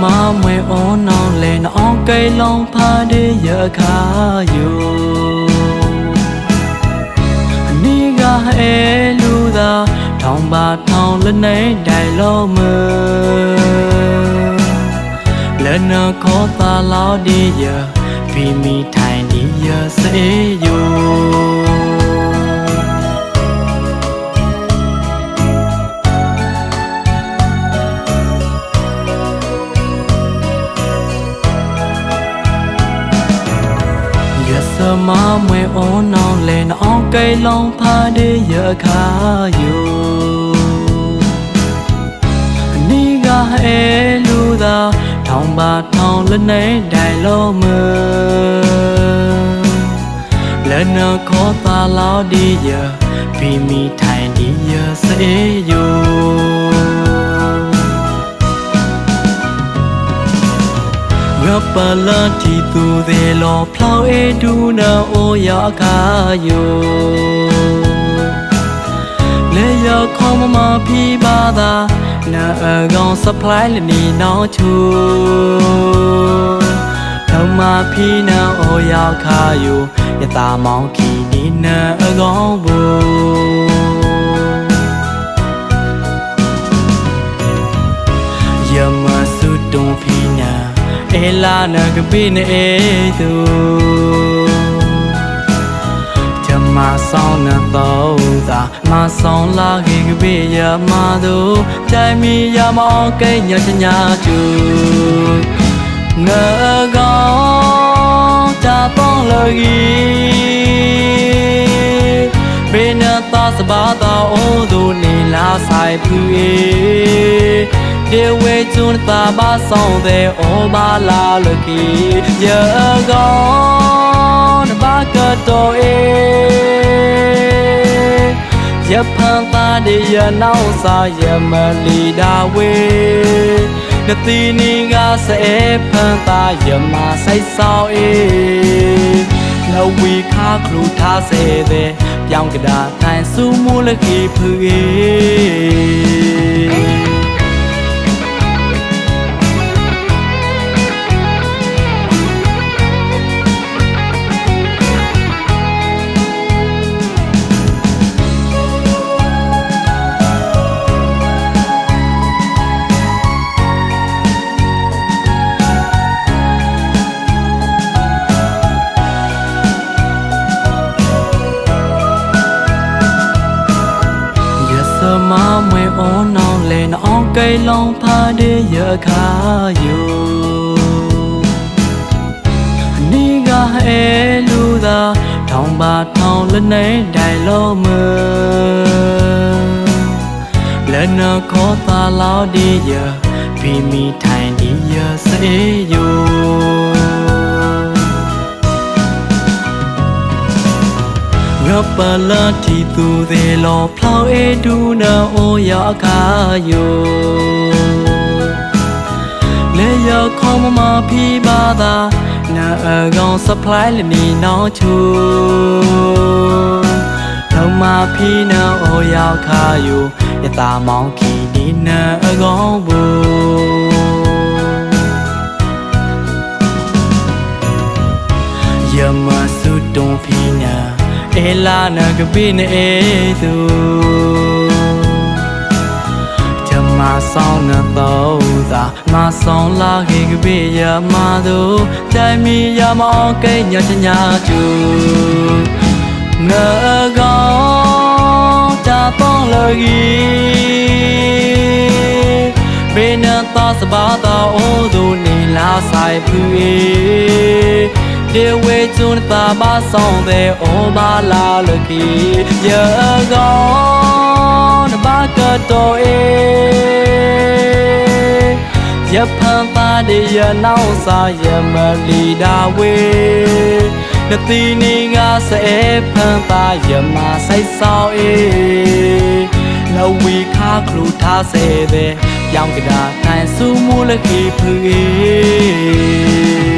မမွေအောင်းနောင်လဲနောင်ကဲလုံးဖားတဲ့ရခါယူအနီးကဟဲလူသာထောင်ပါထောင်လက်နေတိုင်လုံးမလက်နခေါ်သာလောက်ဒီရဖီမီထိုင်ဒီရစေယူ မမွေအောင်းနောင်လဲနောင်ကဲလုံးဖားတဲ့ရခါယူအနီးကဟဲလူသာထောင်ပါထောင်လက်နေတိုင်လုံးမလက်နခေါ်သာလောက်ဒီရဖီမီထိုင်ဒီရစေယူ ပလာတီသူသေးလောဖလောင်းအေဒူနာအိုယာခါယိုလေရခေါမမဖီပါသာနာအကောင် supply လနီနောင်းချူဓမ္မဖီနာအိုယာခါယိုယတာမောင်ခီနီနာအကောင်ဘူ လာနာကပိနေသူဂျမဆောင်နာတော့သာမဆောင်လာခေကပိယမသူတိုင်မီယမောကဲညချညာကျူငါကောင်တာတော့လကြီးဘေနတာစဘာတာအိုဒူနေလာဆိုင်ဖူအေဒေဝေကျွန်းတာဘာဆောင်တဲ့ဩဘာလာလကီရကောင်နဘာကတော်အေရဖန်သား de ရနောက်စာရမလီဒါဝေနတိနီကစဲဖန်သားရမဆိုင်ဆောင်အေလဝီခါခလူထားစေတဲ့ပြောင်းကဒါထိုင်စုမူလကီဖူအေ အောင်းနောင်လဲနောင်ကဲလုံးဖားတဲ့ရခါယူအနီးကဟဲလူသာထောင်ပါထောင်လက်နေတိုင်လုံးမလက်နခေါ်သာလောက်ဒီရဖီမီထိုင်ဒီရစေယူ ငါပလာတီသူသေးလောဖလောင်းအေဒူနာအိုယာခါယိုလေရခေါမမဖီပါသာနာအကောင် supply လနီနောင်းချူဓမ္မဖီနာအိုယာခါယိုယတာမောင်ခီဒီနာအကောင်ဘူယမစုတုံဖီနာ အေလာနာကပိနေသူဂျမဆောင်နာတော့သာမဆောင်လာခေကပိယမသူတိုင်မီယမောကဲညချညာကျူငါကောင်တာပေါင်းလကြီးဘေနတာစဘာတာအိုဒူနီလာဆိုင်ဖူ အေဒေဝေကျွန်းတာဘာဆောင်တဲ့ဩဘာလာလကီရကောင်နဘာကတော်အေရဖန်သား de ရနောက်စာရမလီဒါဝေနတိနီငါစဲဖန်သားရမဆိုင်ဆောင်အေလဝီခါခလူထားစေတဲ့ပြောင်းကဒါထိုင်စုမူလကီဖူအေ